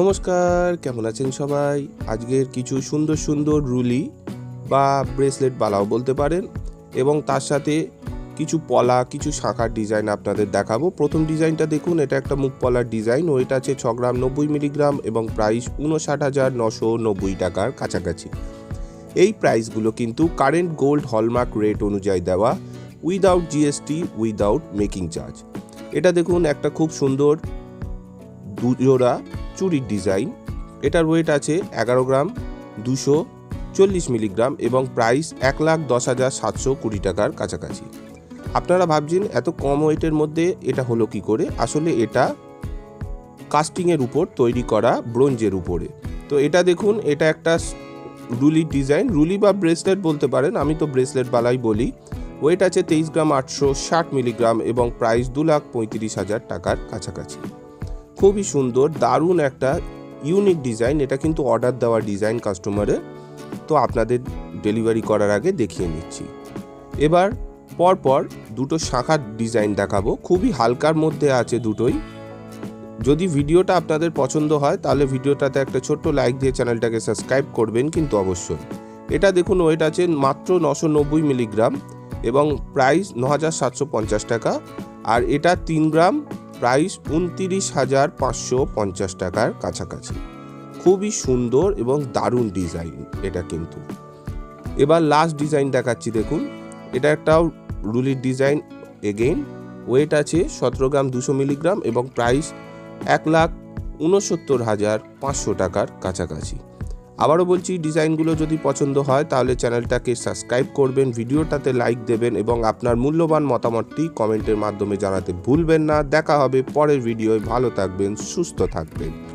নমস্কার, কেমন আছেন সবাই? আজকের কিছু সুন্দর সুন্দর রুলি বা ব্রেসলেট বালাও বলতে পারেন এবং তার সাথে কিছু পলা, কিছু শাঁখার ডিজাইন আপনাদের দেখাবো। প্রথম ডিজাইনটা দেখুন, এটা একটা মুখ পলার ডিজাইন ওইটা আছে ছ গ্রাম নব্বই মিলিগ্রাম এবং প্রাইস উনষাট হাজার নশো নব্বই টাকার কাছাকাছি। এই প্রাইসগুলো কিন্তু কারেন্ট গোল্ড হলমার্ক রেট অনুযায়ী দেওয়া without GST, without making charge. এটা দেখুন, একটা খুব সুন্দর দুজোড়া চুরির ডিজাইন। এটার ওয়েট আছে এগারো গ্রাম, দুশো চল্লিশ মিলিগ্রাম এবং প্রাইস এক লাখ দশ হাজার সাতশো কুড়ি টাকার কাছাকাছি। আপনারা ভাবছেন এত কম ওয়েটের মধ্যে এটা হলো কি করে? আসলে এটা কাস্টিংয়ের উপর তৈরি করা ব্রোঞ্জের উপরে। তো এটা দেখুন, এটা একটা রুলির ডিজাইন। রুলি বা ব্রেসলেট বলতে পারেন, আমি তো ব্রেসলেট বালাই বলি। ওয়েট আছে তেইশ গ্রাম আটশো ষাট মিলিগ্রাম এবং প্রাইস দু লাখ পঁয়ত্রিশ হাজার টাকার কাছাকাছি। খুবই সুন্দর, দারুণ একটা ইউনিক ডিজাইন এটা কিন্তু অর্ডার দেওয়া ডিজাইন কাস্টমারের তো আপনাদের ডেলিভারি করার আগে দেখিয়ে নিচ্ছি। এবার পরপর দুটো শাখার ডিজাইন দেখাবো। খুবই হালকার মধ্যে আছে দুটোই। যদি ভিডিওটা আপনাদের পছন্দ হয়, তাহলে ভিডিওটাতে একটা ছোট্ট লাইক দিয়ে চ্যানেলটাকে সাবস্ক্রাইব করবেন কিন্তু অবশ্যই। এটা দেখুন ওয়েট আছে মাত্র নশো নব্বই মিলিগ্রাম এবং প্রাইস ন হাজার সাতশো পঞ্চাশ টাকা। আর এটা তিন গ্রাম প্রাইস উনতিরিশ হাজার পাঁচশো পঞ্চাশ টাকার কাছাকাছি। খুবই সুন্দর এবং দারুণ ডিজাইন এটা কিন্তু। এবার লাস্ট ডিজাইন দেখাচ্ছি দেখুন। এটা একটা রুলির ডিজাইন এগেইন ওয়েট আছে সতেরো গ্রাম দুশো মিলিগ্রাম এবং প্রাইস এক লাখ উনসত্তর হাজার পাঁচশো টাকার কাছাকাছি। আবারও বলছি, ডিজাইনগুলো যদি পছন্দ হয়, তাহলে চ্যানেলটাকে সাবস্ক্রাইব করবেন, ভিডিওটাতে লাইক দেবেন এবং আপনার মূল্যবান মতামতটি কমেন্টের মাধ্যমে জানাতে ভুলবেন না। দেখা হবে পরের ভিডিওয়। ভালো থাকবেন, সুস্থ থাকবেন।